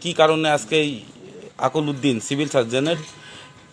কি কারণে আজকে এই আকল উদ্দিন সিভিল সার্জনের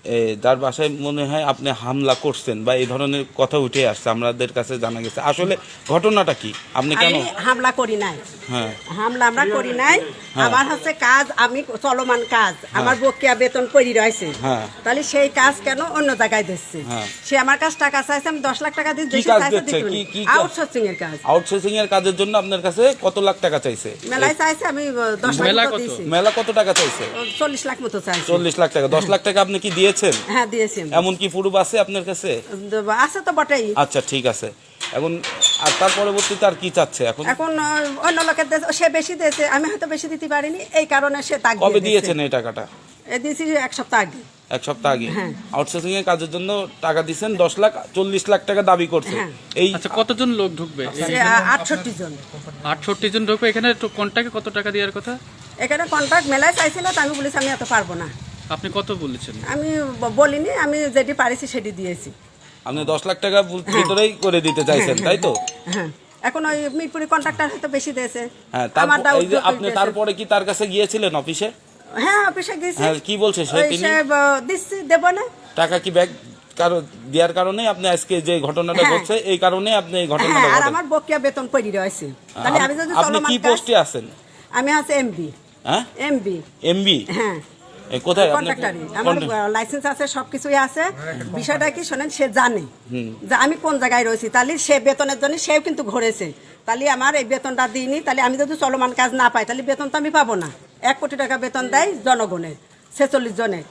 এ, যার বাসায় মনে হয় আপনি হামলা করছেন বা এই ধরনের কথা উঠে আসছে আমাদের কাছে জানা গেছে। আসলে ঘটনাটা কি? আপনি কেন হামলা করি নাই। হ্যাঁ। হামলা আমরা করি নাই। আমার হচ্ছে কাজ আমি চলমান কাজ। আমার বকেয়া বেতন পড়ি রয়েছে। হ্যাঁ। তাহলে সেই কাজ কেন অন্য জায়গায় দিচ্ছে? হ্যাঁ। সে আমার কাছে টাকা চাইছে আমি দশ লাখ টাকা দিয়ে কি কাজ দিচ্ছে? কি- কি আউটসোর্সিং এর কাজ। আউটসোর্সিং এর কাজের জন্য আপনার কাছে কত লাখ টাকা চাইছে? মেলায় চাইছে আমি দশ লাখ মেলা কত? মেলা কত টাকা চাইছে? চল্লিশ লাখ মতো চাইছে। চল্লিশ লাখ টাকা। দশ লাখ টাকা আপনি কি দিয়েছেন? হ্যাঁ দিয়েছি এমন কি প্রুফ আছে আপনার কাছে? আছে তো বটেই। আচ্ছা ঠিক আছে। এখন আর তার পরবর্তীতে আর কি চাচ্ছে? এখন এখন অন্য লোকের দেশ সে বেশি দিয়েছে। আমি হয়তো বেশি দিতে পারিনি। এই কারণে সে তাক কবে দিয়ে দিয়েছে। দিয়েছেন এই টাকাটা? এ দিয়েছি এক সপ্তাহ আগে। এক সপ্তাহ আগে? হ্যাঁ। আউটসোর্সিং এর কাজের জন্য টাকা দিচ্ছেন দশ লাখ চল্লিশ লাখ টাকা দাবি করছে। হ্যাঁ। এই আচ্ছা কতজন লোক ঢুকবে? আটষট্টি জন। আটষট্টি জন ঢুকবে। এখানে তো কন্টাকে কত টাকা দেওয়ার কথা? এখানে কন্ট্রাক্ট মেলায় চাইছিল তো আমি বলেছি আমি এত পারব না। আপনি কত বলেছেন? আমি ব- বলিনি আমি যেটি পারিছি সেটি দিয়েছি। আপনি দশ লাখ টাকা ভিতরেই করে দিতে চাইছেন তাই তো? হ্যাঁ। এখন ওই মিরপুরি কন্ট্রাক্টর হয়তো বেশি দিয়েছে। হ্যাঁ তারপর এই যে আপনি তারপরে কি তার কাছে গিয়েছিলেন অফিসে? হ্যাঁ অফিসে গেছি হ্যাঁ কি বলছে সে? ওই তিনি সে ব- দিচ্ছি দেবো না। টাকা কি ব্যাগ কারও দেওয়ার কারণে আপনি আজকে যে ঘটনাটা হ্যাঁ। ঘটছে এই কারণে আপনি এই ঘটনাটা হ্যাঁ আর ঘটে আমার বকিয়া বেতন পড়ি রয়েছে। তাহলে আমি যদি আপনি চলমান কি কাজ- পোস্টে আছেন? আমি আছে এমবি। হ্যাঁ? এমবি। এমবি? হ্যাঁ। কোথায়? কন্ট্রাক্টারি আমার লাইসেন্স আছে সবকিছুই আছে। বিষয়টা কি শোনেন সে জানে। যে আমি কোন জায়গায় রয়েছি। তাহলে সে বেতনের জন্য সেও কিন্তু ঘুরেছে। তাহলে আমার এই বেতনটা দিইনি। তাহলে আমি যদি চলমান কাজ না পাই তাহলে বেতন তো আমি পাবো না। এক কোটি টাকা বেতন দেয় জনগণের ছেচল্লিশ জনের।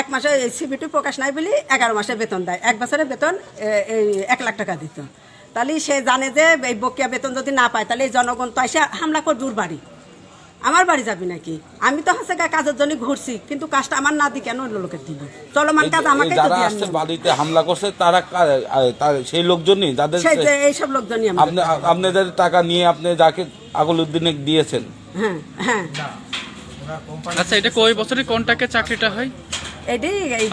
এক মাসে সিবিটি প্রকাশ নাই বলি এগারো মাসে বেতন দেয়। এক বছরের বেতন এই এক লাখ টাকা দিত। তাহলে সে জানে যে এই বকেয়া বেতন যদি না পায় তাহলে এই জনগণ তো এসে হামলা করে ওর বাড়ি। আমার বাড়ি যাবি নাকি? আমি তো হচ্ছে গা কাজের জন্য ঘুরছি কিন্তু কাজটা আমার না দি কেন অন্য লোকের দিব চলমান কাজ আমাকে তো যারা দিয়ে আসছে বাড়িতে হামলা করছে তারা সেই লোকজনই যাদের সেই যে এইসব লোকজনই আপনি আপনাদের টাকা নিয়ে আপনি যাকে আগল উদ্দিনে দিয়েছেন। হ্যাঁ হ্যাঁ। আচ্ছা এটা কয় বছরের কন্টাকে চাকরিটা হয়? এই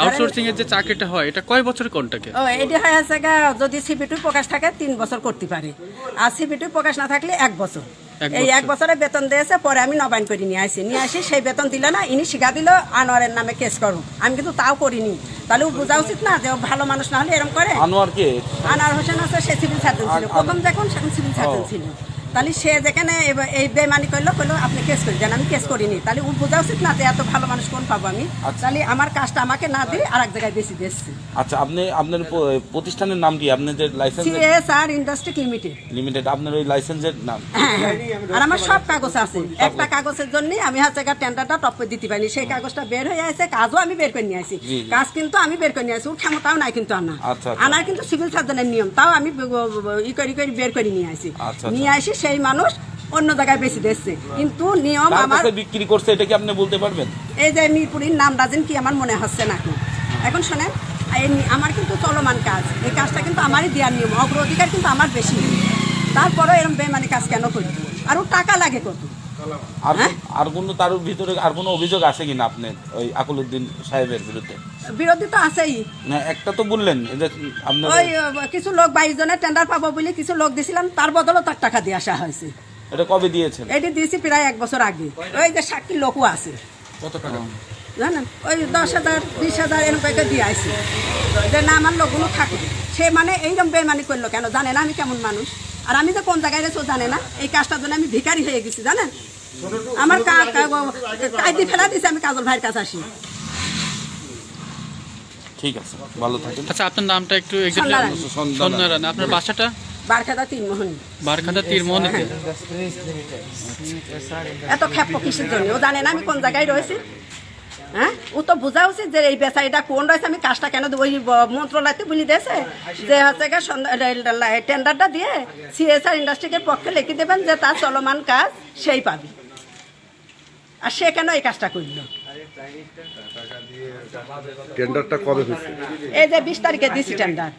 আউটসোর্সিং এর যে চাকরিটা হয় এটা কয় বছরের কন্টাকে? ও এটি হয়ে আছে যদি সিবিটি প্রকাশ থাকে তিন বছর করতে পারে। আর সিবিটি প্রকাশ না থাকলে এক বছর। এই এক বছরের বেতন দিয়েছে পরে আমি নবায়ন করে নিয়ে আসি। নিয়ে আসি সেই বেতন দিলে না ইনি শিখা দিল আনোয়ারের নামে কেস করো আমি কিন্তু তাও করিনি। তাহলে ও বোঝা উচিত না যে ও ভালো মানুষ না হলে এরকম করে? আনোয়ারকে আনার হোসেন আছে সে সিভিল সার্জন ছিল। প্রথম দেখুন সেখানে সিভিল সার্জন ছিল। তাহলে সে যেখানে এই বেমানি করল করল আপনি কেস করে দেন আমি কেস করিনি। তাহলে ও বোঝা উচিত না যে এত ভালো মানুষ কোন পাবো আমি। আচ্ছা। তাহলে আমার কাজটা আমাকে না দিয়ে আর এক জায়গায় বেশি দিয়েছে আচ্ছা আপনি আপনার প্রতিষ্ঠানের নাম কি? আপনাদের licence CSR industry limited limited আপনার ওই লাইসেন্সের নাম? আর আমার সব কাগজ আছে। একটা কাগজের জন্য আমি হচ্ছে টেন্ডারটা টপ করে দিতে পারিনি। সেই কাগজটা বের হয়ে আছে কাজও আমি বের করে নিয়ে আসি। কাজ কিন্তু আমি বের করে নিয়ে আসি। ওর ক্ষমতাও নাই কিন্তু আনা আচ্ছা, আচ্ছা। কিন্তু সিভিল সার্জনের নিয়ম। তাও আমি ই করি করে বের করে নিয়ে আসি। নিয়ে আসি সেই মানুষ অন্য জায়গায় বেশি দিচ্ছে কিন্তু নিয়ম আমার বিক্রি করছে এটা কি আপনি বলতে পারবেন? এই যে মিরপুরির নাম রাজেন কি আমার মনে হচ্ছে না এখন। এখন শোনেন এই আমার কিন্তু চলমান কাজ। এই কাজটা কিন্তু আমারই দেওয়ার নিয়ম। অগ্রাধিকার কিন্তু আমার বেশি। তারপরেও এরম বেমানি কাজ কেন করি আরও টাকা লাগে কত? আর? আর কোনো তার ভিতরে আর কোনো অভিযোগ আছে কিনা আপনার ওই আকুল উদ্দিন সাহেবের বিরুদ্ধে? বিরোধী তো আছেই। না একটা তো বললেন যে আপনার ওই কিছু লোক বাইশ জনের টেন্ডার পাবো বলে কিছু লোক দিছিলাম তার বদলও তার টাকা দিয়ে আসা হয়েছে। এটা কবে দিয়েছেন? এটি দিয়েছি প্রায় এক বছর আগে। ওই যে সাক্ষী লোকও আছে। কত টাকা? জানেন? ওই দশ হাজার বিশ হাজার এরকম করে দিয়ে আসি যে না আমার লোকগুলো সে মানে এইরকম বেমানি করল কেন? জানে না আমি কেমন মানুষ। আর আমি যে কোন জায়গায় রেছো জানে না। এই কাজটার জন্য আমি ভিখারি হয়ে গেছি জানেন? আমার কায়দি ফেলা দিছে আমি কাজল ভাইয়ের কাছে আসি। ঠিক আছে ভালো থাকেন। আচ্ছা আপনার নামটা একটু সন্ধ্যা রানী। আপনার বাসাটা? বারখাদা তিন মোহনী। বারখাদা তীরমোহনীতে এত খেপ কিসের জন্য ও জানে না আমি কোন জায়গায় রয়েছি? হ্যাঁ? ও তো বোঝা উচিত যে এই বেচারিটা কোন রয়েছে আমি কাজটা কেন? ওই মন্ত্রণালয়তে বলি দিয়েছে যে হচ্ছে টেন্ডারটা দিয়ে সিএসআর ইন্ডাস্ট্রিকের পক্ষে লিখে দেবেন যে তার চলমান কাজ সেই পাবে। আর সে কেন এই কাজটা করল? টেন্ডারটা কবে এই যে বিশ তারিখে দিছি টেন্ডার।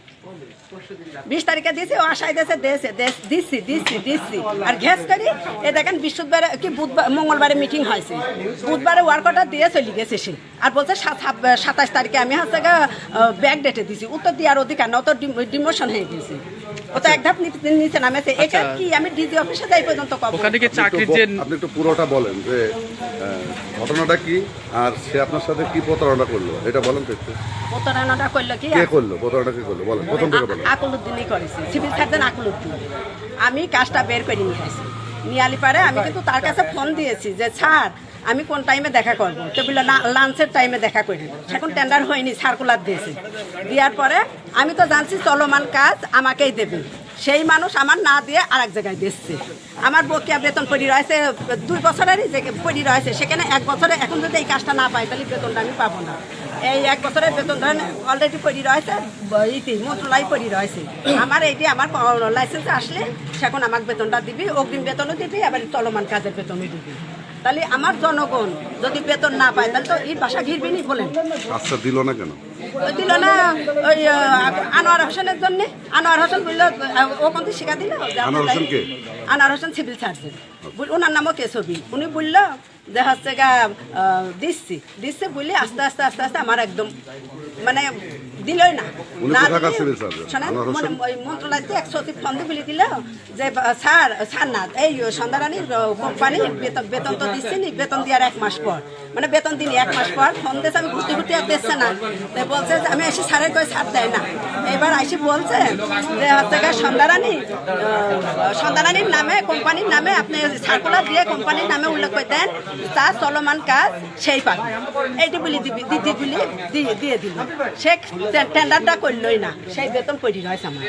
বিশ তারিখে দিছি, ও আশায় দেশে দেশে দিছি দিচ্ছি দিচ্ছি আর ঘেস করি, এ দেখেন বৃহস্পতিবারে, কি বুধবার, মঙ্গলবারে মিটিং হয়েছে। বুধবারে ওয়ার্কটা দিয়ে চলে গেছে সে। আর বলছে সাতাশ তারিখে আমি হচ্ছে ব্যাক ডেটে দিছি। উত্তর দেওয়ার অধিকার না তো ডিমোশন হয়ে গেছে। ও তো এক ধাপ নিচে- নিচে নামেছে। এটা কি আমি ডিজি অফিসে যাই পর্যন্ত কব? ওখানে কি চাকরির যে আপনি একটু পুরোটা বলেন যে ঘটনাটা কি? আর সে আপনার সাথে কি প্রতারণা করল? এটা বলেন তো একটু। প্রতারণাটা করল কি? কে করল? প্রতারণা কে করল? বলেন প্রথম থেকে বলেন। আকুলুদ্দিনই করেছে। সিভিল সার্জন আকুলুদ্দিন আমি কাজটা বের করে নিয়ে আসি। নিয়ে আলি পারে আমি কিন্তু তার কাছে ফোন দিয়েছি যে স্যার আমি কোন টাইমে দেখা করব? তো বলল লাঞ্চের টাইমে দেখা করি এখন টেন্ডার হয়নি সার্কুলার দিয়েছে। দেওয়ার পরে আমি তো জানছি চলমান কাজ আমাকেই দেবে। সেই মানুষ আমার না দিয়ে আরেক জায়গায় দিচ্ছে। আমার বকেয়া বেতন পড়ি রয়েছে? দুই বছরেরই যে পড়ি রয়েছে, সেখানে এক বছরে এখন যদি এই কাজটা না পাই তাহলে বেতনটা আমি পাবো না। এই এক বছরের বেতন ধরেন অলরেডি পড়ি রয়েছে, ইতি মন্ত্রণালয় পড়ি রয়েছে। আমার এইটি, আমার লাইসেন্স আসলে, সেখন আমাকে বেতনটা দিবি, অগ্রিম বেতনও দিবি, আবার চলমান কাজের বেতনও দিবি। তাহলে আমার জনগণ যদি বেতন না পায় তাহলে তো এই বাসা ঘিরবি নি বলেন। আচ্ছা দিল না কেন? দিল না ওই আনোয়ার হোসেনের জন্য। আনোয়ার হোসেন বলল ও কিন্তু শিখা দিল? আনোয়ার হোসেন কে? আনোয়ার হোসেন সিভিল সার্জন ওনার নামও কে কেশবী উনি বলল যে হচ্ছে গা দিচ্ছি। দিচ্ছি বলে আস্তে আস্তে আস্তে আস্তে আমার একদম মানে দিলই না? মানে মন্ত্রণালয়তে এক সচিব ফোন বলে দিল যে স্যার স্যার না এই সন্ধ্যারানীর কোম্পানির বেতন বেতন তো দিচ্ছি নি বেতন দেওয়ার এক মাস পর। মানে বেতন দিনি এক মাস পর। ফোন দিয়েছে আমি ঘুরতে ঘুরতে আর দিচ্ছে না। তাই বলছে যে আমি এসে স্যারের কয়ে ছাড় দেয় না। এবার আইসি বলছে যে হচ্ছে সন্ধ্যারানী সন্ধ্যারানীর নামে কোম্পানির নামে আপনি সার্কুলার দিয়ে কোম্পানির নামে উল্লেখ করে দেন তার চলমান কাজ সেই পাবে এইটি বলি দিবি দিদি বলি দিয়ে দিল সে টেন্ডারটা করলোই না সেই বেতন করি রয়েছে আমার।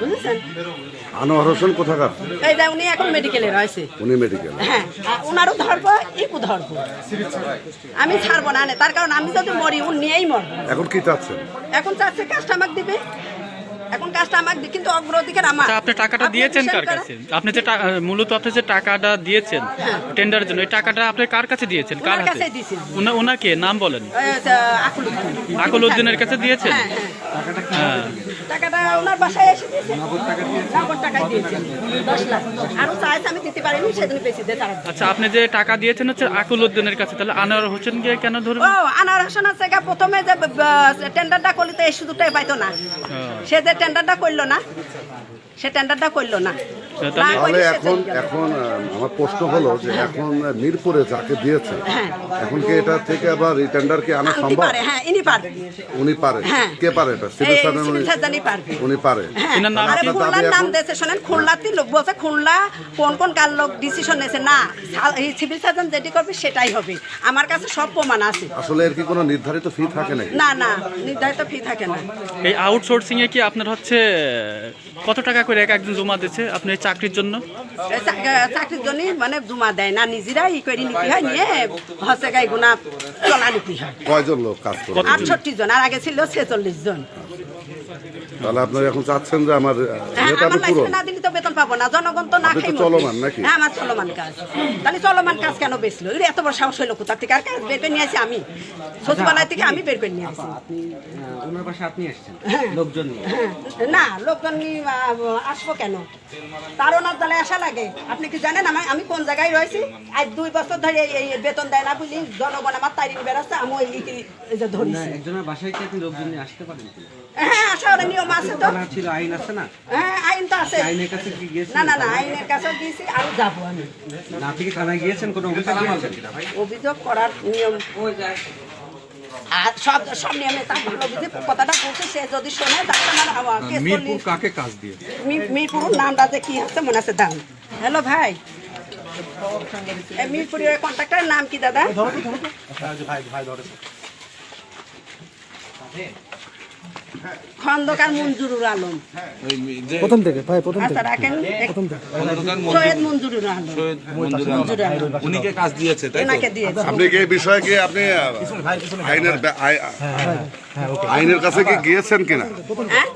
বুঝেছেন? আনোয়ার হোসেন কোথাকার? এই যে উনি এখন মেডিকেলে রয়েছে। উনি মেডিকেল হ্যাঁ উনারও ওনারও ধরবো ইকু ধরবো আমি ছাড়বো না নে, তার কারণ আমি যদি মরি উনি নিয়েই মরবো। এখন কি চাচ্ছেন? এখন চাচ্ছে কাজটা আমাকে দিবে। এখন কাজটা আমার কিন্তু অগ্রাধিকার আমার। আচ্ছা, আপনি টাকাটা দিয়েছেন কার কাছে? আপনি যে মূলত আপনি যে টাকাটা দিয়েছেন টেন্ডারের জন্য এই টাকাটা আপনি কার কাছে দিয়েছেন? কার ওনার হাতে? ওনাকে নাম বলেন। যে আকুল উদ্দিনের কাছে দিয়েছেন? হ্যাঁ হ্যাঁ। হ্যাঁ। টাকাটা ওনার বাসায় এসে দিয়েছে। নগদ টাকা দিয়েছে। দশ লাখ। আরও চাইছে আমি দিতে পারিনি সেদিন বেশি দিয়ে তারা আচ্ছা আপনি যে টাকা দিয়েছেন হচ্ছে আকুল উদ্দিনের কাছে তাহলে আনোয়ার হোসেন গিয়ে কেন ধরবেন? ও আনার হোসেন আছে প্রথমে যে টেন্ডারটা করলি তো এই সুযোগটাই পাইতো না। সে যে টেন্ডারটা করল না সে টেন্ডারটা করল না। তাহলে- না এখন এখন আমার প্রশ্ন হলো যে এখন মিরপুরে যাকে দিয়েছে হ্যাঁ। এখন কি এটা থেকে আবার কি আনা সম্ভব? পারে হ্যাঁ ইনি পারবে উনি পারে। হ্যাঁ। কে পারে এটা? সিভিল সার্জন উনি- পারে। নাম আরে কি? খুলনার দাবি নাম দিয়েছে শোনেন খুলনাতে লোক বলছে খুলনা কোন কোন কার লোক ডিসিশন নিয়েছে? না এই সিভিল সার্জন যেটি করবে সেটাই হবে। আমার কাছে সব প্রমাণ আছে। আসলে এর কি কোনো নির্ধারিত ফি থাকে নাকি? না না নির্ধারিত ফি থাকে না। এই আউটসোর্সিং এ কি আপনার হচ্ছে কত টাকা করে এক একজন জমা দিচ্ছে আপনি চাকরির জন্য? চাকরির জন্য মানে জমা দেয় না নিজেরা ই করে নিতে হয় নিয়ে হসে গাই গুণা চলা নিতে হয়। কয়জন লোক কাজ করে? আটষট্টি জন আর আগে ছিল ছেচল্লিশ জন। তাহলে আপনারা এখন চাচ্ছেন যে আমার হ্যাঁ, ইয়েটা আমার আমি পূরণ? বেতন পাবো না জনগণ তো না আপনি তো খাই চলমান নাকি? হ্যাঁ আমার চলমান কাজ। তাহলে চলমান কাজ কেন বেচলো? এটা এত বড় সাহস হইল কোথা থেকে? আর কাজ বের করে নিয়ে আসি আমি? সচিবালয় থেকে আমি বের করে নিয়ে আসি। আপনি ওনার বাসায় আপনি আসছেন? হ্যাঁ। লোকজন নিয়ে? হ্যাঁ, না লোকজন নিয়ে, আসব কেন? তার ওনার দলে আসা লাগে। আপনি কি জানেন আমি আমি কোন জায়গায় রয়েছি? আজ দুই বছর ধরে এই- বেতন দেয় না বুঝলি জনগণ আমার তারিখ বেড়াচ্ছে আমি ওই যে না ধরিছি একজনের বাসায় কি আপনি লোকজন নিয়ে আসতে পারেন হ্যাঁ আসা ওরা নিয়ম আছে তো। ছিল আইন আছে না? হ্যাঁ আইন তো আছে। আইনের কাছে না না না আইনের কাছে দিয়েছি আর যাব আমি। না আপনি কি থানায় গিয়েছেন কোনো অভিযোগ অভিযোগ করার নিয়ম। আর সব সব নিয়মে বুঝে কথাটা বলছে সে যদি শোনে তাহলে আমার আমার মিরপুর কাকে কাজ দিয়ে? মিরপুর নামটা যে কি আছে মনে আছে দাম। হ্যালো ভাই। এই মিরপুরের কন্ট্রাক্টরের নাম কি দাদা? খন্দকার মঞ্জুরুল আলম। প্রথম থেকে ভাই প্রথম থেকে। আচ্ছা রাখেন প্রথম থেকে। সৈয়দ মঞ্জুরুল আলম। সৈয়দ মঞ্জুর আলম। উনিকে কাজ দিয়েছে তাই তো? আপনি কি এই বিষয়ে কি আপনি আইনের আইনের কাছে কি গিয়েছেন কিনা? হ্যাঁ?